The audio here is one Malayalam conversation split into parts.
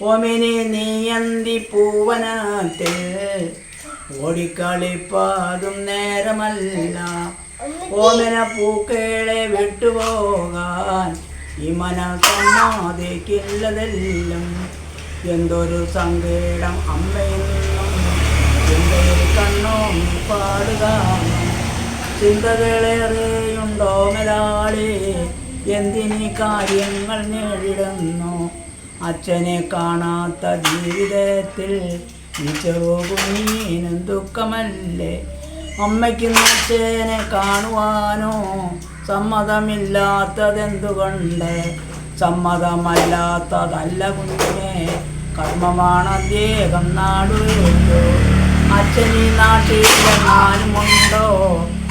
ഓമിനി നീയന്തി പൂവനത്തിൽ ഓടിക്കളിപ്പാതും നേരമല്ല. ഓമന പൂക്കളെ വിട്ടുപോകാൻ ഈ മന സമ്മതിക്കില്ലതെല്ലാം എന്തൊരു സങ്കേടം അമ്മയെന്നും എന്റെ കണ്ണോ പാടുക ചിന്തകളേറെയുണ്ടോ മലാളി? എന്തിനീ കാര്യങ്ങൾ നേരിടുന്നു? അച്ഛനെ കാണാത്ത ജീവിതത്തിൽ ഈ ചെറുകുഞ്ഞീനും ദുഃഖമല്ലേ? അമ്മയ്ക്കും അച്ഛനെ കാണുവാനോ സമ്മതമില്ലാത്തതെന്തുകൊണ്ട്? സമ്മതമല്ലാത്തതല്ല കുഞ്ഞിനെ കർമ്മമാണ് അദ്ദേഹം നാടുകയുള്ളു അച്ഛനെ നാട്ടിൽ ഞാനുമുണ്ടോ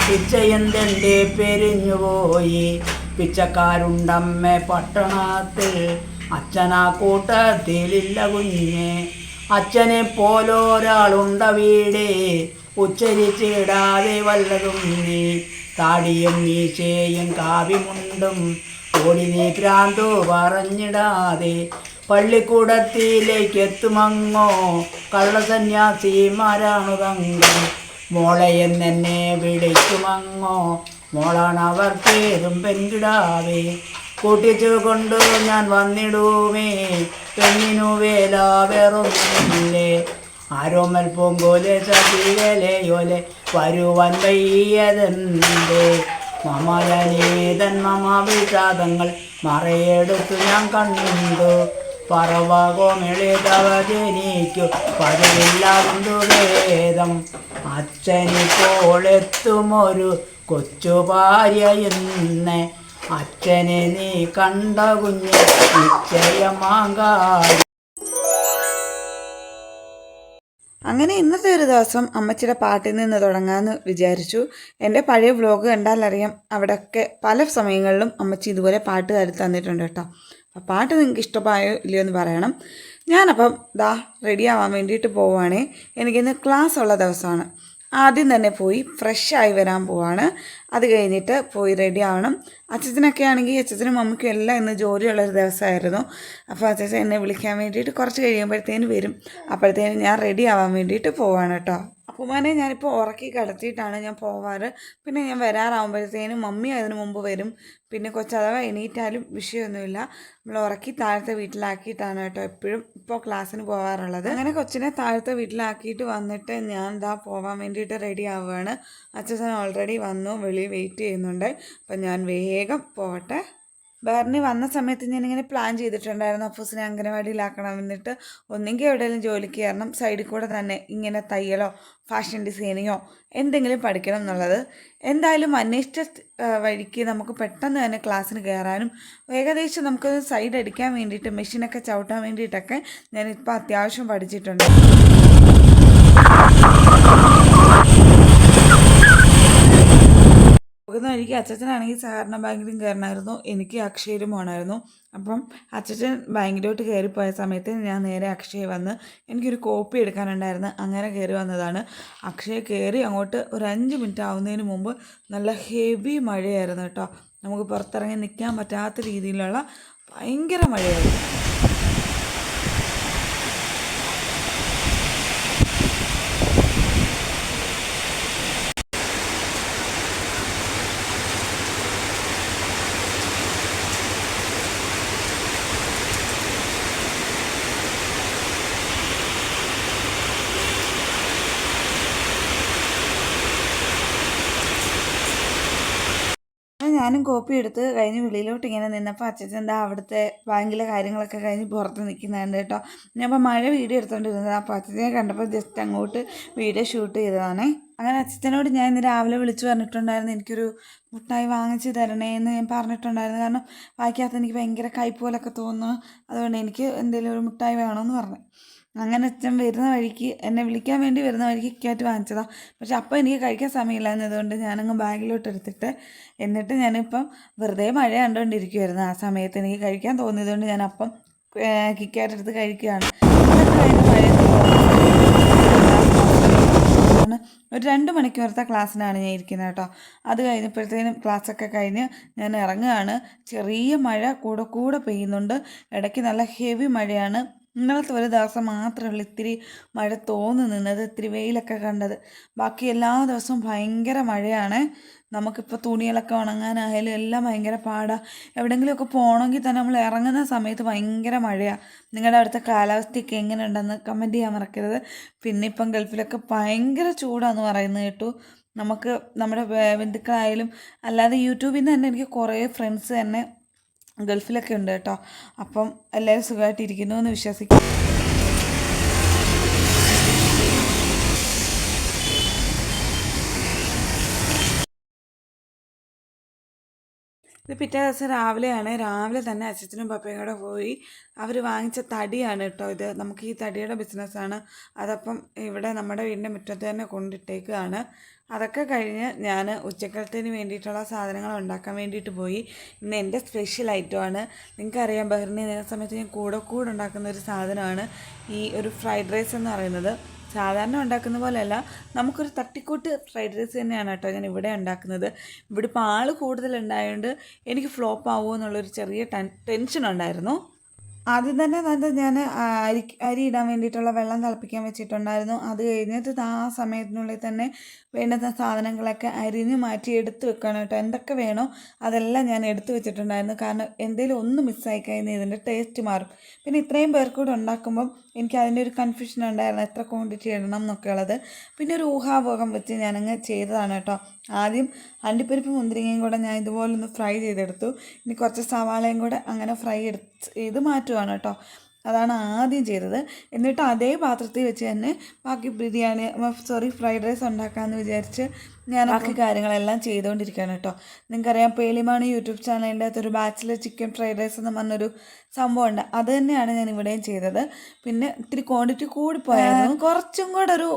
പിച്ചയെന്തെന്റെ പെരിഞ്ഞുപോയി? പിച്ചക്കാരുണ്ടമ്മ പട്ടണത്തിൽ അച്ഛനാ കൂട്ടത്തിലില്ല കുഞ്ഞെ അച്ഛനെ പോലൊരാളുണ്ട വീടേ. ഉച്ചരിച്ചിടാതെ വല്ലതും നീ താടിയും മീശയും കാവിമുണ്ടും ഓടി നീ ഭ്രാന്തു പറഞ്ഞിടാതെ പള്ളിക്കൂടത്തിലേക്ക് എത്തുമങ്ങോ കള്ളസന്യാസിമാരാണു തങ്കം മോളെ എന്നെ വിളിക്കുമങ്ങോ? മോളാണ് അവർക്കേതും പെൺകിടാവേ കൂട്ടിച്ചു കൊണ്ടു ഞാൻ വന്നിടുമേ പെണ്ണിനു വേല വേറൊന്നുമില്ലേ ആരോമൽ പൂങ്കോലെ ചതിയലയോലെ വരുവാൻ വയ്യതെന്തേ? മമലനീതൻ മമ വിഷാദങ്ങൾ മറയെടുത്തു ഞാൻ കണ്ടു. പറവകോമിളിതവ ജനിക്കു പതിവില്ലാതു വേദം അച്ഛനിപ്പോളെത്തുമൊരു കൊച്ചു ഭാര്യ എന്ന് അച്ഛനെ നീ കണ്ട കുഞ്ഞ് നിശ്ചയമാകാ അങ്ങനെ ഇന്നത്തെ ഒരു ദിവസം അമ്മച്ചിയുടെ പാട്ടിൽ നിന്ന് തുടങ്ങാമെന്ന് വിചാരിച്ചു. എന്റെ പഴയ വ്ലോഗ് കണ്ടാലറിയാം അവിടെയൊക്കെ പല സമയങ്ങളിലും അമ്മച്ചി ഇതുപോലെ പാട്ട് കാരി തന്നിട്ടുണ്ട് കേട്ടോ. അപ്പം പാട്ട് നിങ്ങൾക്ക് ഇഷ്ടമായോ ഇല്ലയോ എന്ന് പറയണം. ഞാനപ്പം ദാ റെഡി ആവാൻ വേണ്ടിയിട്ട് പോവുകയാണേ. എനിക്കിന്ന് ക്ലാസ് ഉള്ള ദിവസമാണ്. ആദ്യം തന്നെ പോയി ഫ്രഷായി വരാൻ പോവാണ്. അത് കഴിഞ്ഞിട്ട് പോയി റെഡി ആവണം. അച്ഛനൊക്കെ ആണെങ്കിൽ അച്ഛനും അമ്മയ്ക്കും എല്ലാം ഇന്ന് ജോലിയുള്ളൊരു ദിവസമായിരുന്നു. അപ്പോൾ അച്ഛൻ എന്നെ വിളിക്കാൻ വേണ്ടിയിട്ട് കുറച്ച് കഴിയുമ്പോഴത്തേന് വരും. അപ്പോഴത്തേന് ഞാൻ റെഡി ആവാൻ വേണ്ടിയിട്ട് പോവാണ് കേട്ടോ. അപ്പുമാനെ ഞാനിപ്പോൾ ഉറക്കി കിടത്തിയിട്ടാണ് ഞാൻ പോവാറ്. പിന്നെ ഞാൻ വരാറാകുമ്പോഴത്തേനും മമ്മി അതിന് മുമ്പ് വരും. പിന്നെ കൊച്ചഥവാ എണീറ്റാലും വിഷയമൊന്നുമില്ല. നമ്മൾ ഉറക്കി താഴത്തെ വീട്ടിലാക്കിയിട്ടാണ് കേട്ടോ എപ്പോഴും ഇപ്പോൾ ക്ലാസ്സിന് പോകാറുള്ളത് അങ്ങനെ കൊച്ചിനെ താഴത്തെ വീട്ടിലാക്കിയിട്ട് വന്നിട്ട് ഞാൻ ഇതാ പോകാൻ വേണ്ടിയിട്ട് റെഡി ആവുകയാണ്. അച്ഛൻ ഓൾറെഡി വന്നു വെളിയിൽ വെയിറ്റ് ചെയ്യുന്നുണ്ട്. അപ്പം ഞാൻ വേഗം പോകട്ടെ ബേറിന് വന്ന സമയത്ത് ഞാനിങ്ങനെ പ്ലാൻ ചെയ്തിട്ടുണ്ടായിരുന്നു. അഫൂസിനെ അംഗനവാടിയിലാക്കണം എന്നിട്ട് ഒന്നെങ്കിൽ എവിടെയെങ്കിലും ജോലിക്ക് കയറണം. സൈഡിൽ കൂടെ തന്നെ ഇങ്ങനെ തയ്യലോ ഫാഷൻ ഡിസൈനിങ്ങോ എന്തെങ്കിലും പഠിക്കണം എന്നുള്ളത്. എന്തായാലും അന്വേഷിച്ച വഴിക്ക് നമുക്ക് പെട്ടെന്ന് തന്നെ ക്ലാസ്സിന് കയറാനും ഏകദേശം നമുക്ക് സൈഡ് അടിക്കാൻ വേണ്ടിയിട്ട് മെഷീനൊക്കെ ചവിട്ടാൻ വേണ്ടിയിട്ടൊക്കെ ഞാനിപ്പോൾ അത്യാവശ്യം പഠിച്ചിട്ടുണ്ട്. പോകുന്ന വഴിക്ക് അച്ഛച്ചനാണെങ്കിൽ സഹകരണ ബാങ്കിലും കയറണമായിരുന്നു എനിക്ക് അക്ഷയയിലും പോകണമായിരുന്നു അപ്പം അച്ഛച്ചൻ ബാങ്കിലോട്ട് കയറിപ്പോയ സമയത്ത് ഞാൻ നേരെ അക്ഷയ വന്ന് എനിക്കൊരു കോപ്പി എടുക്കാനുണ്ടായിരുന്നു. അങ്ങനെ കയറി വന്നതാണ്. അക്ഷയ കയറി അങ്ങോട്ട് ഒരു അഞ്ച് മിനിറ്റ് ആവുന്നതിന് മുമ്പ് നല്ല ഹെവി മഴയായിരുന്നു കേട്ടോ. നമുക്ക് പുറത്തിറങ്ങി നിൽക്കാൻ പറ്റാത്ത രീതിയിലുള്ള ഭയങ്കര മഴയായിരുന്നു. ഞാനും കോപ്പി എടുത്ത് കഴിഞ്ഞ് വെളിയിലോട്ട് ഇങ്ങനെ നിന്നപ്പോൾ അച്ഛൻ എന്താ അവിടുത്തെ ബാങ്കിലെ കാര്യങ്ങളൊക്കെ കഴിഞ്ഞ് പുറത്ത് നിൽക്കുന്നുണ്ട് കേട്ടോ. ഞാൻ അപ്പോൾ മഴ വീഡിയോ എടുത്തുകൊണ്ടിരുന്നത് അപ്പോൾ അച്ഛനെ കണ്ടപ്പോൾ ജസ്റ്റ് അങ്ങോട്ട് വീഡിയോ ഷൂട്ട് ചെയ്തതാണേ. അങ്ങനെ അച്ഛനോട് ഞാൻ ഇന്ന് രാവിലെ വിളിച്ചു പറഞ്ഞിട്ടുണ്ടായിരുന്നു എനിക്കൊരു മുട്ടായി വാങ്ങിച്ച് തരണേ എന്ന് ഞാൻ പറഞ്ഞിട്ടുണ്ടായിരുന്നു. കാരണം വായിക്കാത്ത എനിക്ക് ഭയങ്കര കൈപ്പോലൊക്കെ തോന്നുന്നു. അതുകൊണ്ട് എനിക്ക് എന്തെങ്കിലും ഒരു മുട്ടായി വേണമെന്ന് പറഞ്ഞു. അങ്ങനെ അച്ഛൻ വരുന്ന വഴിക്ക് എന്നെ വിളിക്കാൻ വേണ്ടി വരുന്ന വഴിക്ക് ഇക്കായിട്ട് വാങ്ങിച്ചതാണ് പക്ഷെ അപ്പോൾ എനിക്ക് കഴിക്കാൻ സമയമില്ലായിരുന്നതുകൊണ്ട് ഞാനങ്ങ് ബാഗിലോട്ട് എടുത്തിട്ട് എന്നിട്ട് ഞാനിപ്പം വെറുതെ മഴ കണ്ടുകൊണ്ടിരിക്കുമായിരുന്നു ആ സമയത്ത് എനിക്ക് കഴിക്കാൻ തോന്നിയതുകൊണ്ട് ഞാൻ അപ്പം കിക്കാറ്റ് എടുത്ത് കഴിക്കുകയാണ്. ഒരു രണ്ട് മണിക്കൂറത്തെ ക്ലാസ്സിനാണ് ഞാൻ ഇരിക്കുന്നത് കേട്ടോ. അത് കഴിഞ്ഞപ്പോഴത്തേനും ക്ലാസ്സൊക്കെ കഴിഞ്ഞ് ഞാൻ ഇറങ്ങുകയാണ്. ചെറിയ മഴ കൂടെ കൂടെ പെയ്യുന്നുണ്ട്. ഇടയ്ക്ക് നല്ല ഹെവി മഴയാണ്. ഇന്നലത്തെ ഒരു ദിവസം മാത്രമേ ഉള്ളൂ ഇത്തിരി മഴ തോന്നി നിന്നത് ഇത്തിരി വെയിലൊക്കെ കണ്ടത്. ബാക്കി എല്ലാ ദിവസവും ഭയങ്കര മഴയാണ്. നമുക്കിപ്പോൾ തുണികളൊക്കെ ഉണങ്ങാനായാലും എല്ലാം ഭയങ്കര പാടാണ് എവിടെയെങ്കിലുമൊക്കെ പോകണമെങ്കിൽ തന്നെ നമ്മൾ ഇറങ്ങുന്ന സമയത്ത് ഭയങ്കര മഴയാണ് നിങ്ങളുടെ അടുത്ത കാലാവസ്ഥയൊക്കെ എങ്ങനെയുണ്ടെന്ന് കമന്റ് ചെയ്യാൻ മറക്കരുത്. പിന്നെ ഇപ്പം ഗൾഫിലൊക്കെ ഭയങ്കര ചൂടാന്ന് പറയുന്നത് കേട്ടു. നമുക്ക് നമ്മുടെ ബന്ധുക്കളായാലും അല്ലാതെ യൂട്യൂബിൽ നിന്ന് തന്നെ എനിക്ക് കുറേ ഫ്രണ്ട്സ് തന്നെ ഗൾഫിലൊക്കെ ഉണ്ട് കേട്ടോ. അപ്പം എല്ലാവരും സുഖമായിട്ടിരിക്കുന്നു എന്ന് വിശ്വസിക്കുന്നു. ഇത് പിറ്റേ ദിവസം രാവിലെയാണ്. രാവിലെ തന്നെ അച്ഛനും പപ്പയും കൂടെ പോയി. അവർ വാങ്ങിച്ച തടിയാണ് കേട്ടോ ഇത്. നമുക്ക് ഈ തടിയുടെ ബിസിനസ്സാണ് അതപ്പം ഇവിടെ നമ്മുടെ വീടിന്റെ മുറ്റത്ത് തന്നെ കൊണ്ടിട്ടേക്കുകയാണ് അതൊക്കെ കഴിഞ്ഞ് ഞാൻ ഉച്ചക്കലത്തിന് വേണ്ടിയിട്ടുള്ള സാധനങ്ങൾ ഉണ്ടാക്കാൻ വേണ്ടിയിട്ട് പോയി. ഇന്ന് എന്റെ സ്പെഷ്യൽ ഐറ്റമാണ് നിങ്ങൾക്കറിയാം ബഹ്റിനി നേരെ സമയത്ത് ഞാൻ കൂടെ കൂടെ ഉണ്ടാക്കുന്ന ഒരു സാധനമാണ് ഈ ഒരു ഫ്രൈഡ് റൈസ് എന്ന് പറയുന്നത്. സാധാരണ ഉണ്ടാക്കുന്ന പോലെയല്ല. നമുക്കൊരു തട്ടിക്കൂട്ട് ഫ്രൈഡ് റൈസ് തന്നെയാണ് കേട്ടോ ഞാൻ ഇവിടെ ഉണ്ടാക്കുന്നത്. ഇവിടെ ഇപ്പോൾ ആൾ കൂടുതലുണ്ടായതുകൊണ്ട് എനിക്ക് ഫ്ലോപ്പ് ആവുമോ എന്നുള്ളൊരു ചെറിയ ടെൻ ടെൻഷൻ ഉണ്ടായിരുന്നു. ആദ്യം തന്നെ തന്നെ ഞാൻ അരി അരി ഇടാൻ വേണ്ടിയിട്ടുള്ള വെള്ളം തിളപ്പിക്കാൻ വെച്ചിട്ടുണ്ടായിരുന്നു. അത് കഴിഞ്ഞിട്ട് ആ സമയത്തിനുള്ളിൽ തന്നെ വേണ്ടുന്ന സാധനങ്ങളൊക്കെ അരിഞ്ഞ് മാറ്റി എടുത്ത് വെക്കണം കേട്ടോ. എന്തൊക്കെ വേണോ അതെല്ലാം ഞാൻ എടുത്ത് വെച്ചിട്ടുണ്ടായിരുന്നു. കാരണം എന്തെങ്കിലും ഒന്ന് മിസ്സായി കഴിഞ്ഞാൽ ഇതിന്റെ ടേസ്റ്റ് മാറും. പിന്നെ ഇത്രയും പേർക്കൂടെ ഉണ്ടാക്കുമ്പം എനിക്ക് അതിന്റെ ഒരു കൺഫ്യൂഷൻ ഉണ്ടായിരുന്നു എത്ര ക്വാണ്ടിറ്റി ഇടണം എന്നൊക്കെ ഉള്ളത്. പിന്നെ ഒരു ഊഹാപോഹം വെച്ച് ഞാനങ്ങ് ചെയ്തതാണ് കേട്ടോ. ആദ്യം അണ്ടിപ്പരിപ്പ് മുന്തിരിങ്ങയും കൂടെ ഞാൻ ഇതുപോലെ ഒന്ന് ഫ്രൈ ചെയ്തെടുത്തു. ഇനി കുറച്ച് സവാളയും കൂടെ അങ്ങനെ ഫ്രൈ എടുത്ത് ഇത് മാറ്റുവാണ് കേട്ടോ. അതാണ് ആദ്യം ചെയ്തത്. എന്നിട്ട് അതേ പാത്രത്തിൽ വെച്ച് തന്നെ ബാക്കി ബിരിയാണി സോറി ഫ്രൈഡ് റൈസ് ഉണ്ടാക്കാമെന്ന് വിചാരിച്ച് ഞാൻ ബാക്കി കാര്യങ്ങളെല്ലാം ചെയ്തുകൊണ്ടിരിക്കുകയാണ് കേട്ടോ. നിങ്ങൾക്കറിയാം പേളിമാണ് യൂട്യൂബ് ചാനലിന്റെ അകത്തൊരു ബാച്ചിലർ ചിക്കൻ ഫ്രൈഡ് റൈസ് എന്ന് പറഞ്ഞൊരു സംഭവം ഉണ്ട് അത് തന്നെയാണ് ഞാൻ ഇവിടെയും ചെയ്തത്. പിന്നെ ഇത്തിരി ക്വാണ്ടിറ്റി കൂടി പോയായിരുന്നു. കുറച്ചും കൂടെ ഒരു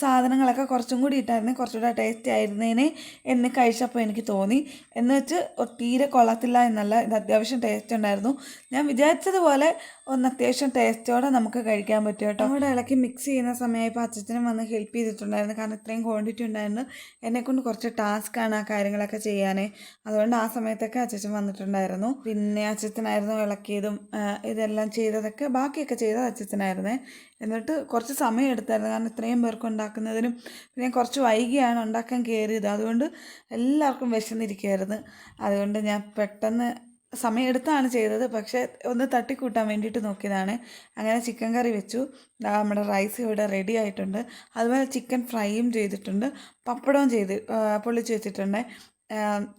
സാധനങ്ങളൊക്കെ കുറച്ചും കൂടി ഇട്ടായിരുന്നു. കുറച്ചുകൂടെ ടേസ്റ്റ് ആയിരുന്നേനെ എന്ന് കഴിച്ചപ്പോൾ എനിക്ക് തോന്നി. എന്ന് വെച്ച് തീരെ കൊള്ളത്തില്ല എന്നല്ല. ഇത് അത്യാവശ്യം ടേസ്റ്റ് ഉണ്ടായിരുന്നു. ഞാൻ വിചാരിച്ചതുപോലെ ഒന്ന് അത്യാവശ്യം ടേസ്റ്റോടെ നമുക്ക് കഴിക്കാൻ പറ്റും കേട്ടോ. നമ്മുടെ ഇളക്കി മിക്സ് ചെയ്യുന്ന സമയമായപ്പോൾ അച്ഛനും വന്ന് ഹെൽപ്പ് ചെയ്തിട്ടുണ്ടായിരുന്നു. കാരണം ഇത്രയും ക്വാണ്ടിറ്റി ഉണ്ടായിരുന്നു. എന്നെക്കൊണ്ട് കുറച്ച് ടാസ്ക്കാണ് ആ കാര്യങ്ങളൊക്കെ ചെയ്യാനേ. അതുകൊണ്ട് ആ സമയത്തൊക്കെ അച്ഛൻ വന്നിട്ടുണ്ടായിരുന്നു. പിന്നെ അച്ഛനായിരുന്നു ഇളക്കിയതും ഇതെല്ലാം ചെയ്തതൊക്കെ ബാക്കിയൊക്കെ ചെയ്തത് അച്ഛനായിരുന്നേ എന്നിട്ട് കുറച്ച് സമയം എടുത്തായിരുന്നു. കാരണം ഇത്രയും പേർക്ക് ഉണ്ടാക്കുന്നതിനും പിന്നെ കുറച്ച് വൈകിയാണ് ഉണ്ടാക്കാൻ കയറിയത് അതുകൊണ്ട് എല്ലാവർക്കും വിശന്നിരിക്കുകയായിരുന്നു അതുകൊണ്ട് ഞാൻ പെട്ടെന്ന് സമയമെടുത്താണ് ചെയ്തത്. പക്ഷേ ഒന്ന് തട്ടിക്കൂട്ടാൻ വേണ്ടിയിട്ട് നോക്കിയതാണ്. അങ്ങനെ ചിക്കൻ കറി വെച്ചു. നമ്മുടെ റൈസ് ഇവിടെ റെഡി ആയിട്ടുണ്ട്. അതുപോലെ ചിക്കൻ ഫ്രൈയും ചെയ്തിട്ടുണ്ട്. പപ്പടവും ചെയ്ത് പൊള്ളിച്ച് വെച്ചിട്ടുണ്ട്.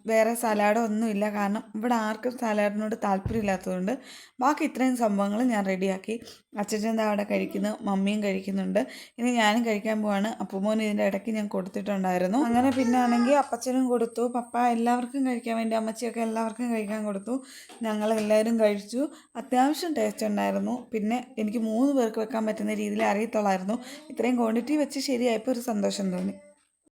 വേറെ സലാഡോ ഒന്നുമില്ല കാരണം ഇവിടെ ആർക്കും സലാഡിനോട് താല്പര്യമില്ലാത്തതുകൊണ്ട് ബാക്കി ഇത്രയും സംഭവങ്ങൾ ഞാൻ റെഡിയാക്കി അച്ഛന്റെ അവിടെ കഴിക്കുന്നു മമ്മിയും കഴിക്കുന്നുണ്ട്. ഇനി ഞാനും കഴിക്കാൻ പോവാണ്. അപ്പുമോൻ ഇതിന്റെ ഇടയ്ക്ക് ഞാൻ കൊടുത്തിട്ടുണ്ടായിരുന്നു. അങ്ങനെ പിന്നെ ആണെങ്കിൽ അപ്പച്ചനും കൊടുത്തു. പപ്പ എല്ലാവർക്കും കഴിക്കാൻ വേണ്ടി അമ്മച്ചിയൊക്കെ എല്ലാവർക്കും കഴിക്കാൻ കൊടുത്തു. ഞങ്ങൾ എല്ലാവരും കഴിച്ചു. അത്യാവശ്യം ടേസ്റ്റ് ഉണ്ടായിരുന്നു. പിന്നെ എനിക്ക് മൂന്ന് പേർക്ക് വെക്കാൻ പറ്റുന്ന രീതിയിൽ അറിയത്തുള്ളായിരുന്നു. ഇത്രയും ക്വാണ്ടിറ്റി വെച്ച് ശരിയായപ്പോൾ ഒരു സന്തോഷം തോന്നി.